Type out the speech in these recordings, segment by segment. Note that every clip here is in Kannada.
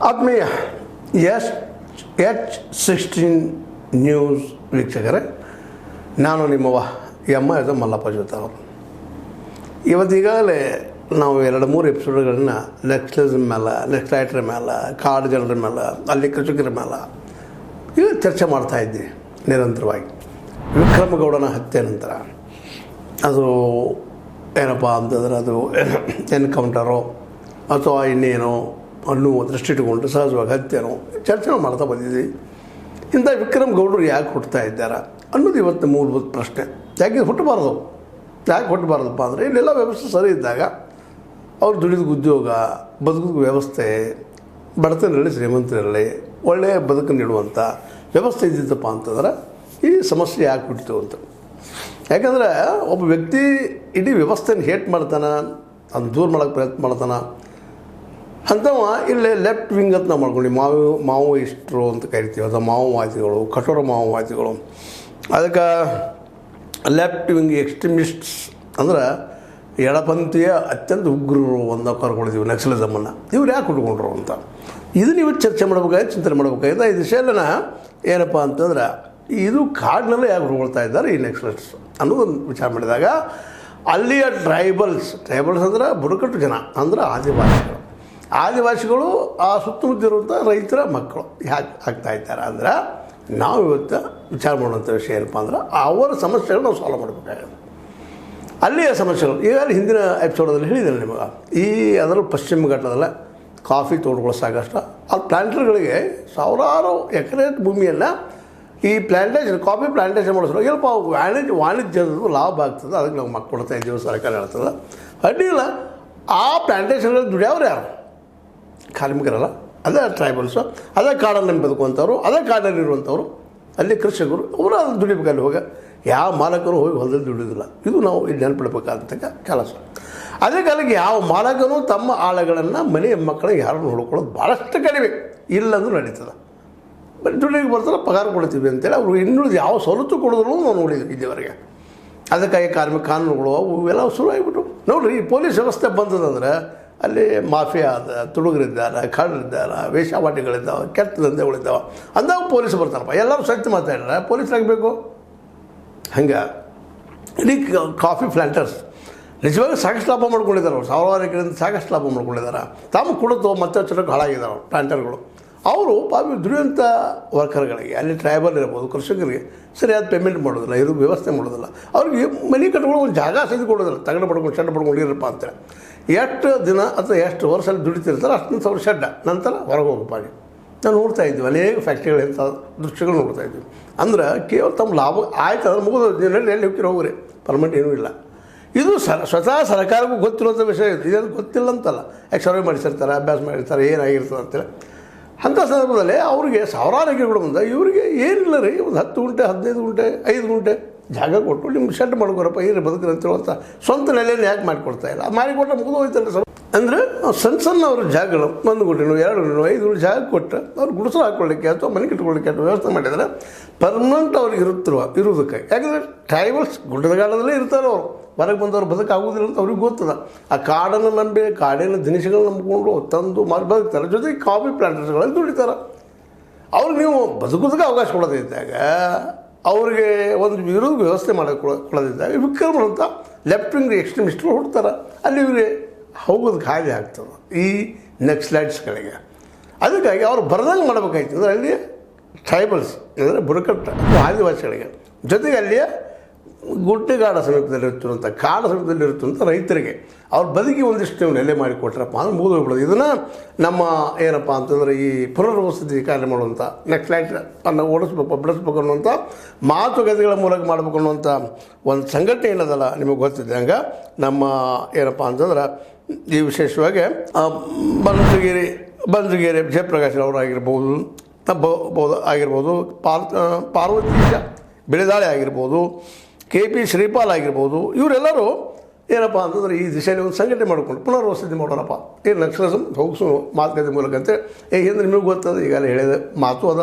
ಆತ್ಮೀಯ ಎಸ್ ಎಚ್ ಸಿಕ್ಸ್ಟೀನ್ ನ್ಯೂಸ್ ವೀಕ್ಷಕರೇ, ನಾನು ನಿಮ್ಮವ ಎಮ್ಮ ಎಸ್ ಮಲ್ಲಪ್ಪ ಜೊತೆ ಅವರು ನಾವು ಎರಡು ಮೂರು ಎಪಿಸೋಡ್ಗಳನ್ನ ಲೆಕ್ಚರ್ಸ್ ಮೇಲೆ ನೆಕ್ಸ್ಟೈಟ್ರ ಮೇಲೆ ಕಾಡು ಜನರ ಮೇಲೆ ಅಲ್ಲಿ ಕೃಷಿಕರ ಮೇಲೆ ಈಗ ಚರ್ಚೆ ಮಾಡ್ತಾ ನಿರಂತರವಾಗಿ. ವಿಕ್ರಮಗೌಡನ ಹತ್ಯೆ ನಂತರ. ಅದು ಏನಪ್ಪ ಅಂತಂದ್ರೆ ಅದು ಎನ್ಕೌಂಟರೋ ಅಥವಾ ಇನ್ನೇನೋ ಅನ್ನುವ ದೃಷ್ಟಿ ಇಟ್ಕೊಂಡು ಸಹಜವಾಗಿ ಹತ್ಯೆನೋ ಚರ್ಚೆ ಮಾಡ್ತಾ ಬಂದಿದ್ದೀವಿ ಇಂಥ ವಿಕ್ರಮ್ ಗೌಡರು ಯಾಕೆ ಹುಟ್ಟುತ್ತಾ ಇದ್ದಾರೆ? ಅನ್ನೋದು ಇವತ್ತು ಮೂಲಭೂತ ಪ್ರಶ್ನೆ. ಯಾಕೆ ಹುಟ್ಟಬಾರ್ದು? ಯಾಕೆ ಹುಟ್ಟಬಾರ್ದಪ್ಪ ಅಂದರೆ ಇಲ್ಲೆಲ್ಲ ವ್ಯವಸ್ಥೆ ಸರಿ ಇದ್ದಾಗ ಅವ್ರು ದುಡಿದ ಉದ್ಯೋಗ, ಬದುಕಿದ ವ್ಯವಸ್ಥೆ ಬಡತನರಲ್ಲಿ ಶ್ರೀಮಂತರಲ್ಲಿ ಒಳ್ಳೆಯ ಬದುಕು ನೀಡುವಂಥ ವ್ಯವಸ್ಥೆ ಇದ್ದಿದ್ದಪ್ಪ ಅಂತಂದ್ರೆ ಈ ಸಮಸ್ಯೆ ಯಾಕೆ ಹುಟ್ಟಿತು ಅಂತ. ಯಾಕಂದ್ರೆ ಒಬ್ಬ ವ್ಯಕ್ತಿ ಇಡೀ ವ್ಯವಸ್ಥೆನ ಹೇಟ್ ಮಾಡ್ತಾನೆ, ಅದನ್ನು ದೂರ ಮಾಡೋಕ್ಕೆ ಪ್ರಯತ್ನ ಮಾಡ್ತಾನೆ ಅಂಥವ ಇಲ್ಲೇ ಲೆಫ್ಟ್ ವಿಂಗ್ ಅಂತ ನಾವು ಮಾಡ್ಕೊಂಡು ಮಾವು, ಮಾವೋಯಿಸ್ಟ್ರು ಅಂತ ಕರಿತೀವಿ. ಅಥವಾ ಮಾವೋವಾದಿಗಳು, ಕಠೋರ ಮಾವೋವಾದಿಗಳು. ಅದಕ್ಕೆ ಲೆಫ್ಟ್ ವಿಂಗ್ ಎಕ್ಸ್ಟ್ರೀಮಿಸ್ಟ್ಸ್ ಅಂದ್ರೆ ಎಡಪಂಥೀಯ ಅತ್ಯಂತ ಉಗ್ರರು ಅಂತ ಕರ್ಕೊಳ್ತೀವಿ ನಕ್ಸಲಿಸಮನ್ನು ಇವ್ರು ಯಾಕೆ ಉಟ್ಕೊಂಡ್ರು ಅಂತ? ಇದನ್ನ ನೀವು ಚರ್ಚೆ ಮಾಡ್ಬೇಕಾಯ್ತು ಚಿಂತನೆ ಮಾಡ್ಬೇಕಾಯ್ತು ಈ ದಿಶೆಯಲ್ಲನ ಏನಪ್ಪ ಅಂತಂದ್ರೆ, ಇದು ಕಾಡಿನಲ್ಲೇ ಯಾಕೆ ಹುಡ್ಕೊಳ್ತಾ ಇದ್ದಾರೆ ಈ ನೆಕ್ಸಲಿಸ್ಟ್ಸ್ ಅನ್ನೋದೊಂದು ವಿಚಾರ ಮಾಡಿದಾಗ, ಅಲ್ಲಿಯ ಟ್ರೈಬಲ್ಸ್ ಟ್ರೈಬಲ್ಸ್ ಅಂದ್ರೆ ಬುಡಕಟ್ಟು ಜನ, ಅಂದ್ರೆ ಆದಿವಾಸಿಗಳು. ಆದಿವಾಸಿಗಳು ಆ ಸುತ್ತಮುತ್ತ ಇರುವಂಥ ರೈತರ ಮಕ್ಕಳು ಯಾಕೆ ಆಗ್ತಾ ಇದ್ದಾರೆ ಅಂದ್ರೆ ನಾವು ಇವತ್ತು ವಿಚಾರ ಮಾಡುವಂಥ ವಿಷಯ ಏನಪ್ಪ ಅಂದ್ರೆ ಅವರ ಸಮಸ್ಯೆಗಳು ನಾವು ಸಾಲ್ವ್ ಮಾಡಬೇಕಾಗುತ್ತೆ. ಅಲ್ಲಿಯ ಸಮಸ್ಯೆಗಳು, ಈಗ ಹಿಂದಿನ ಎಪಿಸೋಡಲ್ಲಿ ಹೇಳಿದ್ದೇನೆ ನಿಮಗೆ. ಈ ಅದರಲ್ಲೂ ಪಶ್ಚಿಮ ಘಟ್ಟದಲ್ಲ ಕಾಫಿ ತೋಟಗಳು ಸಾಕಷ್ಟು. ಅಲ್ಲಿ ಪ್ಲಾಂಟರ್ಗಳಿಗೆ ಸಾವಿರಾರು ಎಕರೆ ಭೂಮಿಯನ್ನು ಈ ಪ್ಲ್ಯಾಂಟೇಷನ್ ಕಾಫಿ ಪ್ಲ್ಯಾಂಟೇಷನ್ ಮಾಡಿಸಲು ಎಲ್ಪ ವಾಣಿಜ್ಯ ವಾಣಿಜ್ಯದ ಲಾಭ ಆಗ್ತದೆ. ಅದಕ್ಕೆ ನಾವು ಮಕ್ಕಳು ಕೊಡ್ತಾ ಇದ್ದೀವಿ, ಸರ್ಕಾರ ಹೇಳ್ತದೆ. ಅಡ್ಡಿಲ್ಲ ಆ ಪ್ಲ್ಯಾಂಟೇಷನ್ಗಳಲ್ಲಿ ದುಡಿಯೋರು ಯಾರು? ಕಾರ್ಮಿಕರಲ್ಲ, ಅದೇ ಟ್ರೈಬಲ್ಸು ಅದೇ ಕಾಡಲ್ಲಿ ಬದುಕುವಂಥವ್ರು ಅದೇ ಕಾಡಲ್ಲಿ ಇರುವಂಥವ್ರು ಅಲ್ಲಿ ಕೃಷಿಕರು, ಅವರು ದುಡಿಬೇಕಲ್ಲಿ ಹೋಗ. ಯಾವ ಮಾಲಕರು ಹೋಗಿ ಹೊಲದಲ್ಲಿ ದುಡಿಯೋದಿಲ್ಲ. ಇದು ನಾವು ಇಲ್ಲಿ ನೆನಪಿಡ್ಬೇಕಾದಂಥ ಕೆಲಸ. ಅದೇ ಕಾಲಕ್ಕೆ ಯಾವ ಮಾಲಕನು ತಮ್ಮ ಆಳುಗಳನ್ನು ಮನೆ ಮಕ್ಕಳಿಗೆ ಯಾರು ನೋಡ್ಕೊಳ್ಳೋದು ಭಾಳಷ್ಟು ಕಡಿಮೆ. ಇಲ್ಲಂದ್ರೂ ನಡೀತದೆ. ದುಡಿಗೆ ಬರ್ತಾರೆ, ಪಗಾರ ಕೊಡ್ತೀವಿ ಅಂತೇಳಿ ಅವರು ಇನ್ನುಳಿದು ಯಾವ ಸವಲತ್ತು ಕೊಡೋದ್ರು ನಾವು ನೋಡಿದ್ವಿ ಇಲ್ಲಿವರೆಗೆ. ಅದಕ್ಕಾಗಿ ಕಾರ್ಮಿಕ ಕಾನೂನುಗಳು ಅವು ಇವೆಲ್ಲ ಶುರು ಆಗಿಬಿಟ್ಟು ನೋಡಿರಿ, ಈ ಪೊಲೀಸ್ ವ್ಯವಸ್ಥೆ ಬಂದದಂದ್ರೆ ಅಲ್ಲಿ ಮಾಫಿಯಾ ಅದ ತುಡುಗರಿದ್ದಾರೆ ಕಳ್ಳರಿದ್ದಾರೆ ವೇಷವಾಟಿಗಳಿದ್ದಾವೆ ಕೆಟ್ಟ ದಂಧೆಗಳಿದ್ದಾವೆ ಅಂದಾಗ ಪೊಲೀಸ್ ಬರ್ತಾರಪ್ಪ. ಎಲ್ಲರೂ ಸತ್ಯ ಮಾತಾಡಿದ್ರೆ ಪೊಲೀಸ್ ಆಗಬೇಕು ಹಂಗೆ. ಇಡೀ ಕಾಫಿ ಪ್ಲಾಂಟರ್ಸ್. ನಿಜವಾಗಿ ಸಾಕಷ್ಟು ಲಾಭ ಮಾಡ್ಕೊಂಡಿದ್ದಾರೆ ಅವ್ರು. ಸಾವಿರಾರು ಎಕರೆಯಿಂದ ಸಾಕಷ್ಟು ಲಾಭ ಮಾಡ್ಕೊಂಡಿದ್ದಾರೆ. ತಾವು ಕುಡಿದು ಮತ್ತೆ ಚಟಕ್ಕೆ ಹಾಳಾಗಿದ್ದಾರೆ ಪ್ಲಾಂಟರ್ಗಳು. ಅವರು ಪಾಪ ದುಡಿಯುವಂಥ ವರ್ಕರ್ಗಳಿಗೆ, ಅಲ್ಲಿ ಟ್ರೈಬಲ್ ಇರ್ಬೋದು, ಕೃಷಿಕರಿಗೆ ಸರಿಯಾದ ಪೇಮೆಂಟ್ ಮಾಡೋದಿಲ್ಲ ಇದು ವ್ಯವಸ್ಥೆ ಮಾಡೋದಿಲ್ಲ. ಅವ್ರಿಗೆ ಮನೆ ಕಟ್ಕೊಂಡು ಒಂದು ಜಾಗ ಸಹಿತ ಕೊಡೋದಿಲ್ಲ. ತಗಡು ಪಡ್ಕೊಂಡು, ಶೆಡ್ ಪಡ್ಕೊಂಡು ಇರಪ್ಪ ಅಂತೇಳಿ ಎಷ್ಟು ದಿನ ಅಥವಾ ಎಷ್ಟು ವರ್ಷ ಅಲ್ಲಿ ದುಡಿತಿರ್ತಾರೆ ಅಷ್ಟೊಂದು ಅವ್ರ ಶೆಡ್ಡ ನಂತರ ಹೊರಗೆ ಹೋಗಪ್ಪಾಗಿ ನಾವು ನೋಡ್ತಾ ಇದ್ವಿ, ಅನೇಕ ಫ್ಯಾಕ್ಟ್ರಿಗಳು ಇಂಥ ದೃಶ್ಯಗಳು ನೋಡ್ತಾ ಇದ್ವಿ. ಅಂದ್ರೆ ಕೇವಲ ತಮ್ಮ ಲಾಭ ಆಯ್ತು ಅಂದ್ರೆ ಮುಗಿದು ದಿನದಲ್ಲಿ ಎಲ್ಲಿ ಹೋಗ್ತೀರ ಹೋಗ್ರಿ ಪರ್ಮನೆಂಟ್ ಏನೂ ಇಲ್ಲ. ಇದು ಸರ್, ಸ್ವತಃ ಸರ್ಕಾರಕ್ಕೂ ಗೊತ್ತಿರುವಂಥ ವಿಷಯ ಇದು. ಇದೇನು ಗೊತ್ತಿಲ್ಲ ಅಂತಲ್ಲ. ಯಾಕೆ ಸರ್ವೆ ಮಾಡಿಸಿರ್ತಾರೆ, ಅಭ್ಯಾಸ ಮಾಡಿರ್ತಾರೆ, ಏನಾಗಿರ್ತದೆ ಅಂತೇಳಿ ಅಂಥ ಸಂದರ್ಭದಲ್ಲಿ ಅವ್ರಿಗೆ ಸಾವಿರಾರು ಎಕರೆಗಳು ಬಂದ. ಇವರಿಗೆ ಏನಿಲ್ಲ ರೀ, ಒಂದು ಹತ್ತು ಗುಂಟೆ, ಹದಿನೈದು ಗುಂಟೆ, ಐದು ಗುಂಟೆ ಜಾಗ ಕೊಟ್ಟು ನಿಮ್ಗೆ ಶೆಡ್ ಮಾಡ್ಕೊರಪ್ಪ ಏನು ಬದುಕ್ರಿ ಅಂತ ಸ್ವಂತ ನೆಲೆಯನ್ನು ಯಾಕೆ ಮಾಡಿಕೊಡ್ತಾ ಇಲ್ಲ? ಮಾಡಿಕೊಟ್ರೆ ಮುಗಿದು ಹೋಯ್ತಲ್ಲ ಸರ್. ಅಂದರೆ ಸಣ್ಣ ಸಣ್ಣ ಅವ್ರ ಜಾಗಗಳು, ಒಂದು ಗುಂಟೆನೋ ಎರಡು ಗುಂಟೆನೋ ಐದು ಗುಂಟೆ ಜಾಗ ಕೊಟ್ಟು ಅವ್ರು ಗುಡಿಸಲು ಹಾಕ್ಕೊಳ್ಳಿಕ್ಕೆ ಅಥವಾ ಮನೆ ಕಟ್ಕೊಳ್ಳಿಕ್ಕೆ ಅಥವಾ ವ್ಯವಸ್ಥೆ ಮಾಡಿದರೆ ಪರ್ಮನೆಂಟ್ ಅವ್ರಿಗೆ ಇರುತ್ತಿರುವ, ಇರುವುದಕ್ಕೆ. ಯಾಕಂದರೆ ಟ್ರೈಬಲ್ಸ್ ಗುಡ್ಡದಗಾಡದಲ್ಲೇ ಇರ್ತಾರೆ ಅವರು. ಹೊರಗೆ ಬಂದವ್ರು ಬದುಕಾಗೋದಿಲ್ಲ ಅಂತ ಅವ್ರಿಗೆ ಗೊತ್ತದ. ಆ ಕಾಡನ್ನು ನಂಬಿ, ಕಾಡಿನ ದಿನಸಿಗಳನ್ನ ನಂಬಿಕೊಂಡು ತಂದು ಮಾಡಿ ಬದುಕ್ತಾರೆ. ಜೊತೆಗೆ ಕಾಫಿ ಪ್ಲಾಂಟೇಷನ್ಗಳಲ್ಲಿ ದುಡಿತಾರೆ. ಅವ್ರಿಗೆ ನೀವು ಬದುಕೋದಕ್ಕೆ ಅವಕಾಶ ಕೊಡೋದಿದ್ದಾಗ, ಅವ್ರಿಗೆ ಒಂದು ವಿರೋಧ ವ್ಯವಸ್ಥೆ ಮಾಡಿ ಕೊಡೋದಿದ್ದಾಗ ವಿಕ್ರಮ ಅಂತ ಲೆಫ್ಟ್ ವಿಂಗ್ ಎಕ್ಸ್ಟ್ರೀಮಿಸ್ಟ್ಗಳು ಹುಡ್ತಾರೆ ಅಲ್ಲಿ ಇವರಿಗೆ ಹೋಗೋದು ಹಾಗೆ ಆಗ್ತದೆ ಈ ನೆಕ್ಸ್ಲೈಟ್ಸ್ಗಳಿಗೆ ಅದಕ್ಕಾಗಿ ಅವ್ರು ಬರ್ದಂಗೆ ಮಾಡಬೇಕಾಯ್ತು ಅಂದರೆ ಅಲ್ಲಿ ಟ್ರೈಬಲ್ಸ್ ಅಂದರೆ ಬುಡಕಟ್ಟು ಆದಿವಾಸಿಗಳಿಗೆ. ಜೊತೆಗೆ ಅಲ್ಲಿಯ ಗುಡ್ಡೆಗಾಡ ಸಮೀಪದಲ್ಲಿ ಇರುತ್ತಿರುವಂಥ ಕಾಡ ಸಮೀಪದಲ್ಲಿರುತ್ತಂಥ ರೈತರಿಗೆ ಅವ್ರ ಬದುಕಿ ಒಂದಿಷ್ಟು ನೀವು ನೆಲೆ ಮಾಡಿ ಕೊಟ್ರಪ್ಪ ಅಂದ್ರೆ ಮುಗಿದು ಹೋಗ್ಬಿಡೋದು ಇದನ್ನು ನಮ್ಮ ಏನಪ್ಪ ಅಂತಂದರೆ ಈ ಪುನರ್ವಸತಿ ಕಾರ್ಯ ಮಾಡುವಂಥ ನೆಕ್ಸ್ಟ್ ಅನ್ನು ಓಡಿಸ್ಬೇಕು ಬೆಳೆಸ್ಬೇಕು ಅನ್ನುವಂಥ ಮಾತುಕತೆಗಳ ಮೂಲಕ ಮಾಡಬೇಕು ಅನ್ನುವಂಥ ಒಂದು ಸಂಘಟನೆ ಏನದಲ್ಲ ನಿಮಗೆ ಗೊತ್ತಿದೆ ಹಂಗೆ. ನಮ್ಮ ಏನಪ್ಪ ಅಂತಂದ್ರೆ ಈ ವಿಶೇಷವಾಗಿ ಆ, ಬಂಜುಗೇರಿ ಜಯಪ್ರಕಾಶ್ ಅವರಾಗಿರ್ಬೋದು ಬಹುದು ಆಗಿರ್ಬೋದು ಪಾರ್ ಪಾರ್ವತೀಶ ಬಿಳಿದಾಳೆ ಆಗಿರ್ಬೋದು ಕೆ ಪಿ ಶ್ರೀಪಾಲ್ ಆಗಿರ್ಬೋದು, ಇವರೆಲ್ಲರೂ ಏನಪ್ಪ ಅಂತಂದ್ರೆ ಈ ದಿಶೆಯಲ್ಲಿ ಒಂದು ಸಂಘಟನೆ ಮಾಡಿಕೊಂಡು ಪುನರ್ವಸತಿ ಮಾಡೋಣಪ್ಪ. ಏನು ನಕ್ಸಲಿಸಮ್ ಹೋಗಿಸು ಮಾತುಕತೆ ಮೂಲಕ ಅಂತ ಏ, ಹಿಂದೆ ನಿಮಗೆ ಗೊತ್ತದ ಈಗಲೇ ಹೇಳಿದ ಮಾತು ಅದ.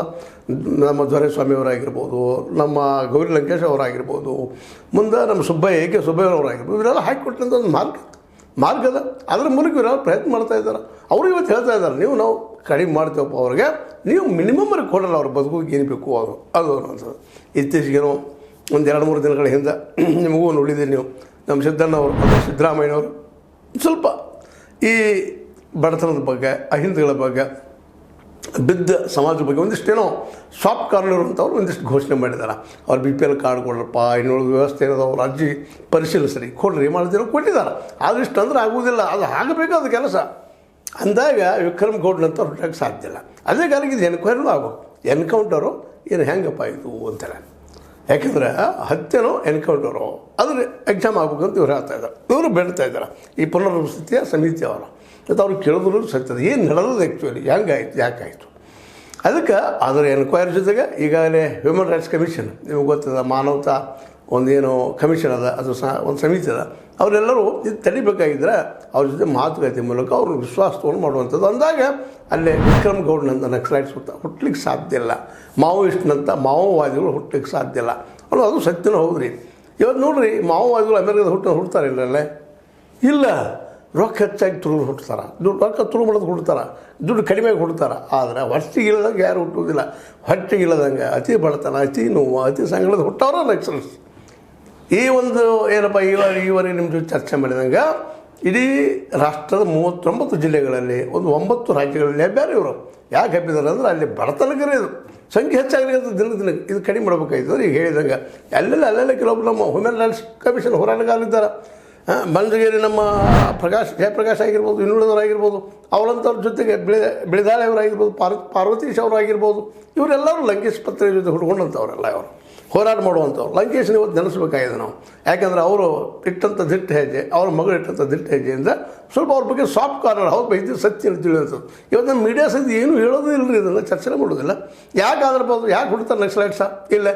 ನಮ್ಮ ದೊರೆಸ್ವಾಮಿಯವರಾಗಿರ್ಬೋದು ನಮ್ಮ ಗೌರಿ ಲಂಕೇಶ್ ಅವರಾಗಿರ್ಬೋದು, ಮುಂದೆ ನಮ್ಮ ಸುಬ್ಬಯ್ಯ, ಎ ಕೆ ಸುಬ್ಬಯ್ಯ ಅವರಾಗಿರ್ಬೋದು, ಇವರೆಲ್ಲ ಹಾಕಿಕೊಟ್ಟಂಥ ಒಂದು ಮಾರ್ಗ. ಮಾರ್ಗ ಅದ. ಅದ್ರ ಮೂಲಕ ಇವರೆಲ್ಲ ಪ್ರಯತ್ನ ಮಾಡ್ತಾ ಇದ್ದಾರೆ. ಅವರು ಇವತ್ತು ಹೇಳ್ತಾ ಇದ್ದಾರೆ, ನೀವು ನಾವು ಕಡಿಮೆ ಮಾಡ್ತೇವಪ್ಪ ಅವ್ರಿಗೆ, ನೀವು ಮಿನಿಮಮ್ ಕೊಡಲ್ಲ, ಅವ್ರ ಬದುಕಿಗೆ ಏನು ಬೇಕು ಅದು. ಅದು ಅನ್ನೋದು ಇತ್ತೀಚೆಗೇನೋ ಒಂದು ಎರಡು ಮೂರು ದಿನಗಳ ಹಿಂದೆ ನಿಮಗೂ ನೋಡಿದ್ದೀರಿ ನೀವು. ನಮ್ಮ ಸಿದ್ದಣ್ಣವರು ಮತ್ತು ಸಿದ್ದರಾಮಯ್ಯನವರು. ಸ್ವಲ್ಪ ಈ ಬಡತನದ ಬಗ್ಗೆ, ಅಹಿಂದಗಳ ಬಗ್ಗೆ, ಬಿದ್ದ ಸಮಾಜದ ಬಗ್ಗೆ ಒಂದಿಷ್ಟೇನೋ ಶಾಪ್ ಕಾರ್ನರ್ ಅಂತವ್ರು ಒಂದಿಷ್ಟು ಘೋಷಣೆ ಮಾಡಿದ್ದಾರೆ. ಅವ್ರು ಬಿ ಪಿ ಎಲ್ ಕಾರ್ಡ್ ಕೊಡ್ರಪ್ಪ ಇನ್ನೊಳಗೆ ವ್ಯವಸ್ಥೆ ಏನದ ಅವ್ರು ಅರ್ಜಿ ಪರಿಶೀಲಿಸ್ರಿ, ಕೊಡ್ರಿ ಮಾಡಿದ್ರು ಕೊಟ್ಟಿದ್ದಾರೆ. ಆದ್ರೆ ಇಷ್ಟು ಅಂದ್ರೆ ಆಗುವುದಿಲ್ಲ, ಅದು ಆಗಬೇಕಾದ ಕೆಲಸ. ಅಂದಾಗ ವಿಕ್ರಮ್ ಗೌಡ್ನಂತ ಹೊರಟಕ್ಕೆ ಸಾಧ್ಯ ಇಲ್ಲ. ಅದೇ ಕಾಲಕ್ಕೆ ಇದು ಎನ್ಕ್ವೈರಿನೂ ಆಗೋ ಎನ್ಕೌಂಟರು ಏನು ಹೆಂಗಪ್ಪ ಇದು ಅಂತೇಳಿ ಯಾಕೆಂದ್ರೆ ಹತ್ಯೆನೋ ಎನ್ಕೌಂಟರು ಅದ್ರ ಎಕ್ಸಾಮ್ ಆಗ್ಬೇಕಂತ ಇವ್ರು ಹೇಳ್ತಾ ಇದ್ದಾರೆ. ಇವರು ಬೇಡ್ತಾ ಇದ್ದಾರೆ. ಈ ಪುನರ್ವಸತಿಯ ಸಮಿತಿ ಅವರು. ಮತ್ತು ಅವ್ರು ಕೇಳಿದ್ರು ಸತ್ಯದ ಏನು ನಡೆದದು ಆ್ಯಕ್ಚುಲಿ ಹೆಂಗಾಯ್ತು? ಯಾಕಾಯಿತು? ಅದಕ್ಕೆ ಅದರ ಎನ್ಕ್ವೈರಿ ಜೊತೆಗೆ ಈಗಾಗಲೇ ಹ್ಯೂಮನ್ ರೈಟ್ಸ್ ಕಮಿಷನ್ ನಿಮಗೆ ಗೊತ್ತದ ಮಾನವತಾ ಒಂದೇನು ಕಮಿಷನ್ ಅದ, ಅದು ಸಹ ಒಂದು ಸಮಿತಿ ಅದ. ಅವರೆಲ್ಲರೂ ಇದು ತಡಿಬೇಕಾಗಿದ್ದರೆ ಅವ್ರ ಜೊತೆ ಮಾತುಕತೆ ಮೂಲಕ ಅವ್ರನ್ನ ವಿಶ್ವಾಸವನ್ನು ಮಾಡುವಂಥದ್ದು. ಅಂದಾಗ ಅಲ್ಲೇ ವಿಕ್ರಮ್ ಗೌಡ್ನಂತ ನಕ್ಸಲೈಟ್ಸ್ ಹುಟ್ಟ ಹುಟ್ಟಲಿಕ್ಕೆ ಸಾಧ್ಯ ಇಲ್ಲ. ಮಾವೋಯಿಸ್ಟ್ನಂತ ಮಾವೋವಾದಿಗಳು ಹುಟ್ಟಲಿಕ್ಕೆ ಸಾಧ್ಯ ಇಲ್ಲ. ಅಲ್ಲ, ಅದು ಸತ್ಯನ ಹೌದ್ರಿ. ಇವತ್ತು ನೋಡ್ರಿ, ಮಾವೋವಾದಿಗಳು ಅಮೆರಿಕದ ಹುಟ್ಟ ಹುಡ್ತಾರೆ ಇಲ್ಲಲ್ಲೇ ಇಲ್ಲ. ರೊಕ್ಕ ಹೆಚ್ಚಾಗಿ ತುಳಿದು ಹುಡ್ತಾರೆ ದುಡ್ಡು, ರೊಕ್ಕ ತುಳು ಮಾಡೋದು ಹುಡ್ತಾರೆ ದುಡ್ಡು ಕಡಿಮೆ ಹುಡ್ತಾರೆ ಆದರೆ ಹೊಟ್ಟೆಗಿಲ್ಲದಂಗೆ ಯಾರು ಹುಟ್ಟುವುದಿಲ್ಲ. ಹೊಟ್ಟೆಗಿಲ್ಲದಂಗೆ ಅತಿ ಬಡತನ, ಅತಿ ನೋವು, ಅತಿ ಸಂಗಡದ ಹುಟ್ಟವ್ರ ನಕ್ಸಲ್ಸ್ ಈ ಒಂದು ಏನಪ್ಪ ಈವರೆ ಈವರೆಗೆ ನಿಮ್ಮ ಜೊತೆ ಚರ್ಚೆ ಮಾಡಿದಂಗೆ ಇಡೀ ರಾಷ್ಟ್ರದ ಮೂವತ್ತೊಂಬತ್ತು ಜಿಲ್ಲೆಗಳಲ್ಲಿ ಒಂದು ಒಂಬತ್ತು ರಾಜ್ಯಗಳಲ್ಲಿ ಹೆಬ್ಬ್ಯಾರೆ ಇವರು. ಯಾಕೆ ಹಬ್ಬಿದ್ದಾರೆ ಅಂದ್ರೆ ಅಲ್ಲಿ ಬಡತನಕರೇ ಇದು. ಸಂಖ್ಯೆ ಹೆಚ್ಚಾಗಲಿ ಅಂತ ದಿನ ದಿನ ಇದು ಕಡಿಮೆ ಮಾಡ್ಬೇಕಾಯ್ತು ಅಂದ್ರೆ ಈಗ ಹೇಳಿದಂಗೆ ಅಲ್ಲೆಲ್ಲ ಅಲ್ಲೆಲ್ಲ ಕೆಲವೊಬ್ಬರು ನಮ್ಮ ಹ್ಯೂಮನ್ ರೈಟ್ಸ್ ಕಮಿಷನ್ ಹೋರಾಟಗಾರರಿದ್ದಾರೆ ಬಂದಗೇರಿ ನಮ್ಮ ಪ್ರಕಾಶ್ ಜಯಪ್ರಕಾಶ್ ಆಗಿರ್ಬೋದು ಇನ್ನುಳಿದವರಾಗಿರ್ಬೋದು ಅವರಂಥವ್ರ ಜೊತೆಗೆ ಬಿಳಿ ಬಿಳಿದಾಳೆಯವರಾಗಿರ್ಬೋದು ಪಾರ್ವ ಪಾರ್ ಪಾರ್ವತೀಶ್ ಅವರಾಗಿರ್ಬೋದು ಇವರೆಲ್ಲರೂ ಲಂಕೇಶ್ ಪತ್ರೆಯ ಜೊತೆ ಹುಡ್ಕೊಂಡಂಥವ್ರೆಲ್ಲ ಅವರು ಹೋರಾಟ ಮಾಡುವಂಥವ್ರು. ಲಂಕೇಶನ್ ಇವತ್ತು ನೆನೆಸ್ಬೇಕಾಗಿದೆ ನಾವು. ಯಾಕಂದ್ರೆ ಅವರು ಇಟ್ಟಂಥ ದಿಟ್ಟ ಹೆಜ್ಜೆ, ಅವ್ರ ಮಗಳು ಇಟ್ಟಂಥ ದಿಟ್ಟ ಹೆಜ್ಜೆಯಿಂದ ಸ್ವಲ್ಪ ಅವ್ರ ಬಗ್ಗೆ ಸಾಫ್ಟ್ ಕಾರ್ನರ್ ಅವ್ರ ಬೈದು ಸತ್ಯ ತಿಳಿಯುವಂಥದ್ದು. ಇವತ್ತು ನಮ್ಮ ಮೀಡಿಯಾ ಸಹಿತ ಏನು ಹೇಳೋದು ಇಲ್ಲ ರೀ ಇದನ್ನು ಚರ್ಚೆ ಮಾಡೋದಿಲ್ಲ. ಯಾಕೆ ಆದ್ರಪ್ಪ ಯಾಕೆ ಹುಡ್ತಾರೆ ನಕ್ಸಲೈಟ್ಸ ಇಲ್ಲ.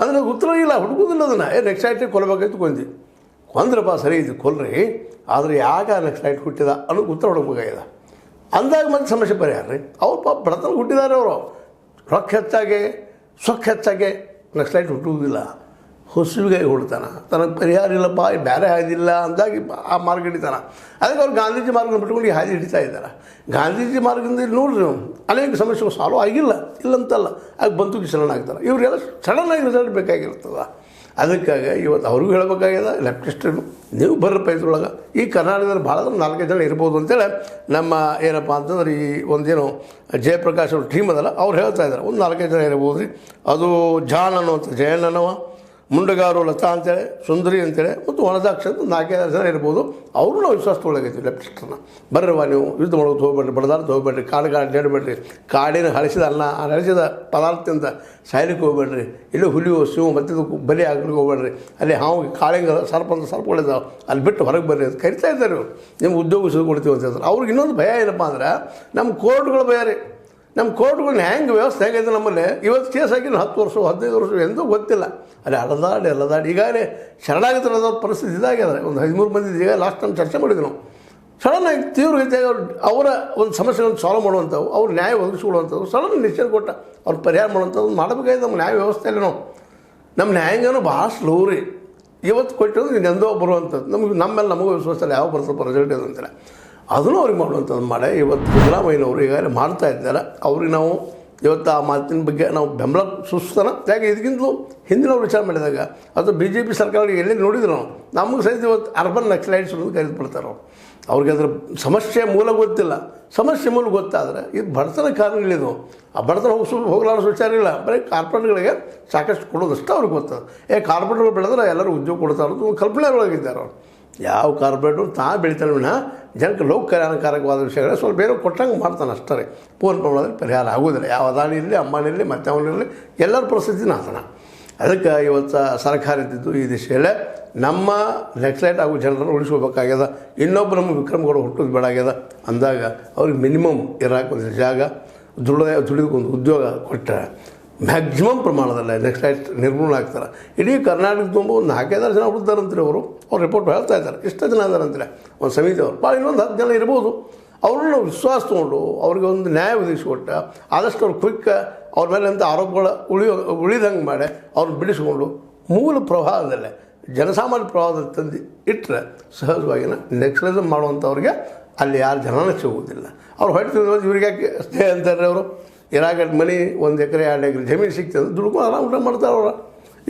ಅಂದರೆ ಉತ್ತರ ಇಲ್ಲ, ಹುಡುಕೋದಿಲ್ಲ ಅದನ್ನು. ಏ ನೆಕ್ಸಲೈಟಿಗೆ ಕೊಲ್ಲಬೇಕಾಯ್ತು ಕೊಂದಿ. ಕೊಂದ್ರಪ್ಪ, ಸರಿ, ಇದು ಕೊಲ್ರಿ. ಆದರೆ ಯಾಕೆ ನಕ್ಸಲೈಟ್ ಹುಟ್ಟಿದ ಅನ್ನೋ ಉತ್ತರ ಹುಡುಕಬೇಕಾಗಿದೆ. ಅಂದಾಗ ಮತ್ತೆ ಸಮಸ್ಯೆ ಪರಿಹಾರ ರೀ. ಅವ್ರು ಪಾಪ ಬಡತನ ಹುಟ್ಟಿದ್ದಾರೆ ಅವರು. ರೊಕ್ಕ ಹೆಚ್ಚಾಗಿ ಸೊಕ್ಕ ಹೆಚ್ಚಾಗಿ ನಕ್ಸಲೈಟ್ ಹುಟ್ಟುವುದಿಲ್ಲ. ಹೊಸುವಿಗೆ ಹೊಡ್ತಾನೆ. ತನಗೆ ಪರಿಹಾರ ಇಲ್ಲಪ್ಪ ಬೇರೆ ಹಾಯ್ದಿಲ್ಲ ಅಂದಾಗಿ ಆ ಮಾರ್ಗ ಹಿಡಿತಾನೆ. ಅದಕ್ಕೆ ಅವ್ರು ಗಾಂಧೀಜಿ ಮಾರ್ಗ ಬಿಟ್ಕೊಂಡು ಈ ಹಾದಿ ಹಿಡಿತಾ ಇದ್ದಾರೆ. ಗಾಂಧೀಜಿ ಮಾರ್ಗದಿಂದ ನೋಡ್ರಿ ಅನೇಕ ಸಮಸ್ಯೆಗಳು ಸಾಲ್ವ್ ಆಗಿಲ್ಲ, ಇಲ್ಲಂತಲ್ಲ. ಆಗ ಬಂತು ಆಗ್ತಾರೆ ಇವರೆಲ್ಲ ಸಡನ್ನಾಗಿ ರಿಸಲ್ಟ್ ಬೇಕಾಗಿರ್ತದ? ಅದಕ್ಕಾಗಿ ಇವತ್ತು ಅವ್ರಿಗೂ ಹೇಳ್ಬೇಕಾಗ್ಯದ ಲೆಫ್ಟಿಸ್ಟ್ ನೀವು ಬರ್ರಪ್ಪ ಇದ್ರೊಳಗೆ ಈ ಕರ್ನಾಟಕದಲ್ಲಿ ಭಾಳ ನಾಲ್ಕೈದು ಜನ ಇರ್ಬೋದು ಅಂತೇಳಿ ನಮ್ಮ ಏನಪ್ಪ ಅಂತಂದ್ರೆ ಈ ಒಂದೇನು ಜಯಪ್ರಕಾಶ್ ಅವ್ರ ಟೀಮ್ ಅದಲ್ಲ, ಅವ್ರು ಹೇಳ್ತಾ ಇದ್ದಾರೆ. ಒಂದು ನಾಲ್ಕೈದು ಜನ ಇರ್ಬೋದು ರೀ ಅದು ಜಾನ್ ಅನ್ನುವಂಥ ಜಯನ್ ಅನ್ನವ ಮುಂಡಗಾರು ಲತಾ ಅಂತೇಳಿ, ಸುಂದರಿ ಅಂತೇಳಿ, ಮತ್ತು ವನದಾಕ್ಷ ಅಂತ ನಾಲ್ಕೈದು ಜನ ಇರ್ಬೋದು. ಅವರು ನಾವು ವಿಶ್ವಾಸ ತೊಗೊಳಗೈತೀವಿ ಲೆಫ್ಟಿಸ್ಟ್ರನ್ನ ಬರ್ರವ ನೀವು ಯುದ್ಧ ಮಾಡೋದು ಹೋಗ್ಬೇಡ್ರಿ ಹೋಗ್ಬೇಡ್ರಿ ಕಾಡು ನೆಡಬೇಡ್ರಿ ಕಾಡಿನ ಹಳಸಿದ ಅನ್ನ, ಆ ಹಳಸಿದ ಪದಾರ್ಥದಿಂದ ಸಾಯ್ಲಿಕ್ಕೆ ಹೋಗ್ಬೇಡ್ರಿ, ಇಲ್ಲಿ ಹುಲಿಯೋ, ಸಿಂಹ ಮತ್ತೆ ಬಲಿ ಆಗ್ಲಿಕ್ಕೆ ಹೋಗ್ಬೇಡ್ರಿ. ಅಲ್ಲಿ ಹಾವು ಕಾಳಿಂಗ ಸರ್ಪ ಅಂತ ಸರ್ಪಗಳಿದ್ದಾವೆ, ಅಲ್ಲಿ ಬಿಟ್ಟು ಹೊರಗೆ ಬರ್ರಿ ಅಂತ ಕರಿತಾ ಇದ್ದಾರೆ ನಿಮ್ಗೆ ಉದ್ಯೋಗ ಕೊಡ್ತೀವಿ ಅಂತ ಹೇಳ್ತಾರೆ. ಅವ್ರಿಗೆ ಇನ್ನೊಂದು ಭಯ ಏನಪ್ಪ ಅಂದ್ರೆ, ನಮ್ಮ ಕೋರ್ಟ್ಗಳು ಭಯ ರೀ. ನಮ್ಮ ಕೋರ್ಟ್ಗಳನ್ನ ಹೆಂಗೆ ವ್ಯವಸ್ಥೆ ಹೇಗಿದೆ ನಮ್ಮಲ್ಲಿ? ಇವತ್ತು ಕೇಸ್ ಆಗಿಲ್ಲ ಹತ್ತು ವರ್ಷ, ಹದಿನೈದು ವರ್ಷ ಎಂದೂ ಗೊತ್ತಿಲ್ಲ. ಅಲ್ಲಿ ಅಲದಾಡಿ ಅಲದಾಡಿ ಈಗಾಗಲೇ ಶರಣಾಗತರದ ಪರಿಸ್ಥಿತಿ ಇದಾಗಿದೆ. ಒಂದು ಹದಿಮೂರು ಮಂದಿ ಈಗ ಲಾಸ್ಟ್ ಟೈಮ್ ಚರ್ಚೆ ಮಾಡಿದ್ವಿ ನಾವು. ತೀವ್ರ ತೀವ್ರಗತಿಯಾಗಿ ಅವ್ರು, ಅವರ ಒಂದು ಸಮಸ್ಯೆಗಳನ್ನು ಸಾಲ್ವ್ ಮಾಡುವಂಥವು, ಅವ್ರು ನ್ಯಾಯ ಒದಗಿಸ್ಕೊಡುವಂಥದ್ದು ಸಡನ್ ನಿಶ್ಚಯ ಕೊಟ್ಟ ಅವ್ರು ಪರಿಹಾರ ಮಾಡುವಂಥದ್ದು ಮಾಡಬೇಕಾಗಿದೆ ನಮ್ಮ ನ್ಯಾಯ ವ್ಯವಸ್ಥೆಯಲ್ಲಿ ನಾವು. ನಮ್ಮ ನ್ಯಾಯಾಂಗನು ಭಾಳ ಸ್ಲೋ ರೀ. ಇವತ್ತು ಕೊಟ್ಟಿರೋದು ನಿನ್ನೆಂದೋ ಬರುವಂಥದ್ದು. ನಮಗೆ ನಮ್ಮೆಲ್ಲ ನಮಗೂ ವಿಶ್ವಾಸ ಯಾವ ಬರ್ತಪ್ಪ ರಿಸಲ್ಟ್ ಇದೆ ಅದನ್ನು ಅವ್ರಿಗೆ ಮಾಡುವಂಥದ್ದು ಮಾಡಿ. ಇವತ್ತು ಸಿದ್ದರಾಮಯ್ಯನವರು ಈಗಾಗಲೇ ಮಾಡ್ತಾ ಇದ್ದಾರೆ. ಅವ್ರಿಗೆ ನಾವು ಇವತ್ತು ಆ ಮಾತಿನ ಬಗ್ಗೆ ನಾವು ಬೆಂಬಲ ಸೂಚಿಸ್ತಾನ. ಯಾಕೆ ಇದಕ್ಕಿಂತಲೂ ಹಿಂದಿನವ್ರು ವಿಚಾರ ಮಾಡಿದಾಗ ಅದು ಬಿ ಜೆ ಪಿ ಸರ್ಕಾರ ಎಲ್ಲಿ ನೋಡಿದ್ರು ನಾವು. ನಮಗೆ ಸಹಿತ ಇವತ್ತು ಅರ್ಬನ್ ನಕ್ಸಲೈಟ್ಸ್ ಅಂತ ಕರೆದುಬಿಡ್ತಾರೆ ಅವರು. ಅವ್ರಿಗೆ ಅದರ ಸಮಸ್ಯೆ ಮೂಲ ಗೊತ್ತಿಲ್ಲ. ಸಮಸ್ಯೆ ಮೂಲ ಗೊತ್ತಾದರೆ ಇದು ಬಡತನ ಕಾರಣಗಳಿದು ಆ ಬಡತನ ಹೋಗಿ ಹೋಗಲಾರ ವಿಚಾರ ಇಲ್ಲ. ಬರೀ ಕಾರ್ಪೊರೇಟ್ಗಳಿಗೆ ಸಾಕಷ್ಟು ಕೊಡೋದಷ್ಟು ಅವ್ರಿಗೆ ಗೊತ್ತದ ಏ ಕಾರ್ಪೊರೇಟ್ಗಳು ಬೆಳೆದ್ರೆ ಎಲ್ಲರೂ ಉದ್ಯೋಗ ಕೊಡ್ತಾರೆ ಒಂದು ಕಲ್ಪನೆ ಒಳಗಿದ್ದಾರೆ ಅವ್ರು. ಯಾವ ಕಾರ್ಪೊರೇಟ್ರು ತಾ ಬೆಳಿತಾನೆ ವಿನ ಜನಕ್ಕೆ ಲೋಕ ಕಲ್ಯಾಣಕಾರಕವಾದ ವಿಷಯಗಳೇ ಸ್ವಲ್ಪ ಬೇರೆ ಕೊಟ್ಟಂಗೆ ಮಾಡ್ತಾನೆ ಅಷ್ಟರೇ ಪೂರ್ಣ ಪ್ರಮಾಣದಲ್ಲಿ ಪರಿಹಾರ ಆಗೋದಿಲ್ಲ ಯಾವ ಅದಾನಿ ಇರಲಿ ಅಮ್ಮನಿರಲಿ ಮತ್ತೆ ಅವನಿರಲಿ ಎಲ್ಲರ ಪರಿಸ್ಥಿತಿನ ಆತನ ಅದಕ್ಕೆ ಇವತ್ತು ಸರ್ಕಾರ ಇದ್ದಿದ್ದು ಈ ದಿಶೆಯಲ್ಲೇ ನಮ್ಮ ನೆಕ್ಸ್ಲೈಟ್ ಆಗೋ ಜನರನ್ನು ಉಳಿಸ್ಕೋಬೇಕಾಗ್ಯದ. ಇನ್ನೊಬ್ಬ ನಮ್ಮ ವಿಕ್ರಮಗಳು ಹುಟ್ಟೋದು ಬೇಡಾಗ್ಯದ ಅಂದಾಗ ಅವ್ರಿಗೆ ಮಿನಿಮಮ್ ಇರೋಕೆ ಒಂದು ಜಾಗ ದುಡಿದ, ದುಡಿದಕ್ಕೊಂದು ಉದ್ಯೋಗ ಕೊಟ್ಟರೆ ಮ್ಯಾಕ್ಸಿಮಮ್ ಪ್ರಮಾಣದಲ್ಲಿ. ನೆಕ್ಸ್ಟ್ ನಿರ್ಮೂಲನೆ ಆಗ್ತಾರೆ. ಇಡೀ ಕರ್ನಾಟಕ ತುಂಬ ಒಂದು ನಾಲ್ಕೈದಾರು ಜನ ಹುಡುಕ್ತಾರಂತ್ರಿ ಅವರು. ಅವ್ರು ರಿಪೋರ್ಟ್ ಹೇಳ್ತಾ ಇದ್ದಾರೆ. ಇಷ್ಟು ಜನ ಇದಾರಂತಾರೆ ಒಂದು ಸಮಿತಿ ಅವರು. ಭಾಳ ಇನ್ನೊಂದು ಹತ್ತು ಜನ ಇರ್ಬೋದು. ಅವ್ರನ್ನ ವಿಶ್ವಾಸ ತೊಗೊಂಡು ಅವ್ರಿಗೆ ಒಂದು ನ್ಯಾಯ ಒದಗಿಸಿಕೊಟ್ಟ ಆದಷ್ಟು ಅವ್ರು ಕ್ವಿಕ್ ಅವ್ರ ಮೇಲೆ ಅಂತ ಆರೋಪಗಳ ಉಳಿಯೋ, ಉಳಿದಂಗೆ ಮಾಡಿ ಅವ್ರನ್ನ ಬಿಡಿಸ್ಕೊಂಡು ಮೂಲ ಪ್ರವಾಹದಲ್ಲೇ, ಜನಸಾಮಾನ್ಯ ಪ್ರವಾಹದಲ್ಲಿ ತಂದು ಇಟ್ಟರೆ ಸಹಜವಾಗಿ ನೆಕ್ಸಲಿಸಮ್ ಮಾಡುವಂಥವ್ರಿಗೆ ಅಲ್ಲಿ ಯಾರು ಜನನೇ ಸಿಗುವುದಿಲ್ಲ. ಅವ್ರು ಹೊಟ್ಟಿದ್ರು ಇವ್ರಿಗೆ ಯಾಕೆ ಸ್ನೇಹ ಅಂತಾರೆ ಅವರು? ಇರಾಗ ಮನೆ ಒಂದು ಎಕರೆ ಎರಡು ಎಕರೆ ಜಮೀನು ಸಿಗ್ತದೆ ದುಡ್ಕೊಂಡು ಆರಾಮ ಊಟ ಮಾಡ್ತಾರೆ ಅವ್ರು.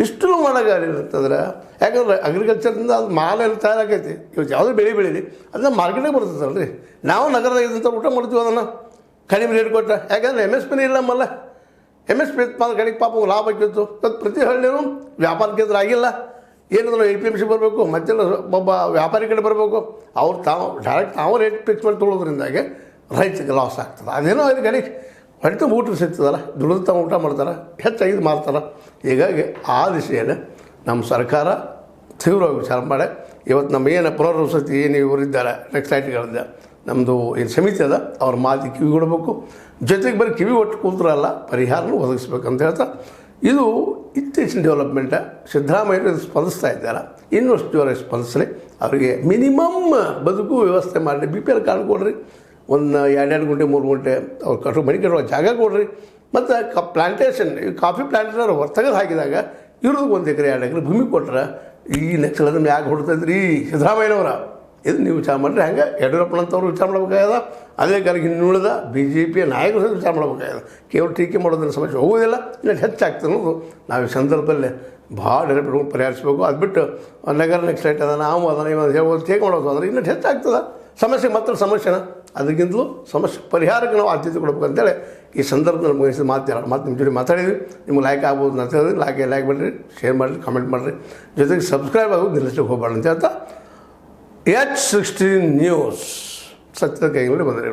ಇಷ್ಟು ಮಾಡೋಕ್ಕಾಗಲಿಲ್ಲ ಇರ್ತಂದ್ರೆ ಯಾಕಂದ್ರೆ ಅಗ್ರಿಕಲ್ಚರಿಂದ ಅದು ಮಾಲೆಲ್ಲ ತಯಾರಾಗೈತಿ. ಇವತ್ತು ಯಾವುದೇ ಬೆಳೆ ಬೆಳೀಲಿ, ಅದನ್ನ ಮಾರ್ಕೆಟಿಗೆ ಬರ್ತದಲ್ಲ ರೀ ನಾವು ನಗರದಾಗ ಇದ್ದಂಥ ಊಟ ಮಾಡ್ತೀವಿ ಅದನ್ನು. ಕಡಿಮೆ ರೇಟ್ ಕೊಟ್ಟ. ಯಾಕಂದ್ರೆ ಎಂ ಎಸ್ ಪಿನೇ ಇಲ್ಲ ನಮ್ಮಲ್ಲ. ಎಂ ಎಸ್ ಪಿ ಕಡೆಗೆ ಪಾಪ ಲಾಭ ಆಗಿತ್ತು ಮತ್ತು ಪ್ರತಿ ಹಳ್ಳಿಯೂ ವ್ಯಾಪಾರ ಕೇಂದ್ರ ಆಗಿಲ್ಲ. ಏನಿದ್ರು ಎ ಪಿ ಎಂ ಸಿ ಬರಬೇಕು, ಮತ್ತೆಲ್ಲ ಒಬ್ಬ ವ್ಯಾಪಾರಿ ಕಡೆ ಬರಬೇಕು. ಅವ್ರು ತಾವು ಡೈರೆಕ್ಟ್ ತಾವು ರೇಟ್ ಫಿಕ್ಸ್ ಮಾಡಿ ತೊಗೊಳೋದ್ರಿಂದಾಗೆ ರೈತರಿಗೆ ಲಾಸ್ ಆಗ್ತದೆ. ಅದೇನೋ ಅದು ಕಡೆಗೆ ಹೊಟ್ಟೆ ಊಟ ಸಿಗ್ತದಲ್ಲ ದುಡಿದು ತಾವು ಊಟ ಮಾಡ್ತಾರೆ, ಹೆಚ್ಚಾಗಿ ಮಾರ್ತಾರೆ ಹೀಗಾಗಿ ಆ ದಿಶೆಯಲ್ಲಿ ನಮ್ಮ ಸರ್ಕಾರ ತೀವ್ರವಾಗಿ ವಿಚಾರ ಮಾಡಿ, ಇವತ್ತು ನಮ್ಮ ಏನು ಪುನರ್ವಸತಿ ಏನು ಇವರಿದ್ದಾರೆ ನೆಕ್ಸ್ಲೈಟ್ಗಳಿಂದ ನಮ್ಮದು ಏನು ಸಮಿತಿ ಅದ, ಅವ್ರ ಮಾತಿ ಕಿವಿ ಕೊಡಬೇಕು. ಜೊತೆಗೆ ಬರೀ ಕಿವಿ ಒಟ್ಟು ಕೂತ್ರಲ್ಲ ಪರಿಹಾರನೂ ಅಂತ ಹೇಳ್ತಾ, ಇದು ಇತ್ತೀಚಿನ ಡೆವಲಪ್ಮೆಂಟ ಸಿದ್ದರಾಮಯ್ಯ ಸ್ಪಂದಿಸ್ತಾ ಇದ್ದಾರೆ. ಇನ್ನಷ್ಟು ಜೋರಾಗಿ ಸ್ಪಂದಿಸಲಿ, ಅವರಿಗೆ ಮಿನಿಮಮ್ ಬದುಕು ವ್ಯವಸ್ಥೆ ಮಾಡಿರಿ ಬಿ ಪಿ ಎಲ್ ಕಾರ್ಡ್ ಕೊಡ್ರಿ. ಒಂದು ಎರಡೆರಡು ಗಂಟೆ, ಮೂರು ಗಂಟೆ ಅವ್ರು ಕಟ್ಟು ಮನೆ ಕಟ್ಟುವ ಜಾಗ ಕೊಡ್ರಿ. ಮತ್ತು ಕ ಪ್ಲಾಂಟೇಷನ್ ಕಾಫಿ ಪ್ಲಾಂಟೇಷನ್ ಹೊರತಗದು ಹಾಕಿದಾಗ ಇವ್ರದ್ದು ಒಂದು ಎಕರೆ, ಎರಡು ಎಕರೆ ಭೂಮಿ ಕೊಟ್ರೆ ಈ ನೆಕ್ಸಲದನ್ನು ಯಾಕೆ ಹೊಡ್ತಂದ್ರಿ ಸಿದ್ದರಾಮಯ್ಯನವರ. ಇದು ನೀವು ವಿಚಾರ ಮಾಡಿರಿ, ಹಂಗೆ ಯಡಿಯೂರಪ್ಪನಂಥವ್ರು ವಿಚಾರ ಮಾಡ್ಬೇಕಾಗ್ಯದ. ಅದೇ ಕಾಲಕ್ಕೆ ಇನ್ನುಳಿದ ಬಿ ಜೆ ಪಿಯ ನಾಯಕರು ಸಹ ವಿಚಾರ ಮಾಡ್ಬೇಕಾಗ್ಯದ. ಕೇವಲ ಟೀಕೆ ಮಾಡೋದ್ರ ಸಮಸ್ಯೆ ಹೋಗೋದಿಲ್ಲ ಇನ್ನು ಹೆಚ್ಚಾಗ್ತದೆ ಅನ್ನೋದು ನಾವು ಈ ಸಂದರ್ಭದಲ್ಲಿ ಭಾಳ ನೆನಪಿಟ್ಕೊಂಡು ಪರಿಹರಿಸಬೇಕು. ಅದು ಬಿಟ್ಟು ನಗರ ನೆಕ್ಸ್ಟ್ ಲೈಟ್ ಅದ ನಾವು ಅದನ್ನ ಟೀಕೆ ಟೇಕ್ ಮಾಡೋದು? ಅಂದರೆ ಇನ್ನಷ್ಟು ಹೆಚ್ಚಾಗ್ತದೆ. ಸಮಸ್ಯೆ ಮತ್ತೊಂದು ಸಮಸ್ಯೆನ ಅದಕ್ಕಿಂತಲೂ ಸಮಸ್ಯೆ, ಪರಿಹಾರಕ್ಕೆ ನಾವು ಆದ್ಯತೆ ಕೊಡಬೇಕು ಅಂತೇಳಿ ಈ ಸಂದರ್ಭದಲ್ಲಿ ಮುಗಿಸಿದ ಮಾತು ಮಾತು ನಿಮ್ಮ ಜೊತೆ ಮಾತಾಡಿದ್ವಿ. ನಿಮ್ಗೆ ಲೈಕ್ ಆಗ್ಬೋದು ಅಂತ ಹೇಳಿದ್ರೆ. ಲೈಕ್ ಲೈಕ್ ಮಾಡಿರಿ ಶೇರ್ ಮಾಡಿರಿ ಕಾಮೆಂಟ್ ಮಾಡಿರಿ. ಜೊತೆಗೆ ಸಬ್ಸ್ಕ್ರೈಬ್ ಆಗೋದು ನಿಲ್ಲಿಸಲಿಕ್ಕೆ ಹೋಗಬಾರ್ದು ಅಂತ ಹೇಳ್ತಾ ಎಚ್ ಸಿಕ್ಸ್ಟೀನ್ ನ್ಯೂಸ್ ಸತ್ಯದ ಕೈಗಳಲ್ಲಿ ಬಂದರೆ